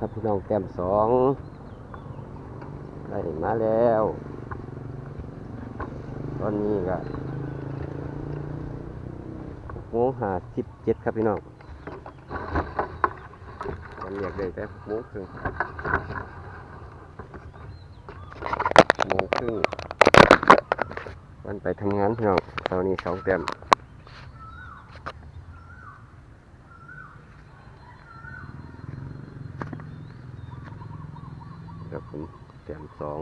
ครับพี่น้องแก้มสองได้มาแล้ว ตอนนี้ก็หกโมงห้าสิบเจ็ดครับพี่น้องจะเรียกได้แต่หกโมงครึ่งหกโมงครึ่งวันไปทำงานพี่น้องตอนนี้สองแต้ม ครับ ผมแต้มสอง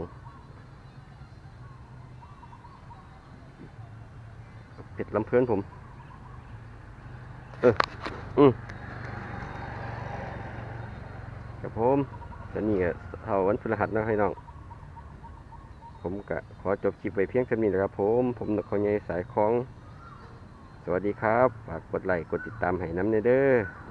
เป็ดลำเพลินผม เออ อืมครับผมตอนนี้ก็เท่าวันพฤหัสนะให้น้อง ผมก็ขอจบคลิปไว้เพียงเท่านี้นะครับผม ผมนกขาใหญ่สายของ สวัสดีครับ ฝากกดไลค์ กดติดตามให้น้ำเนเด้อ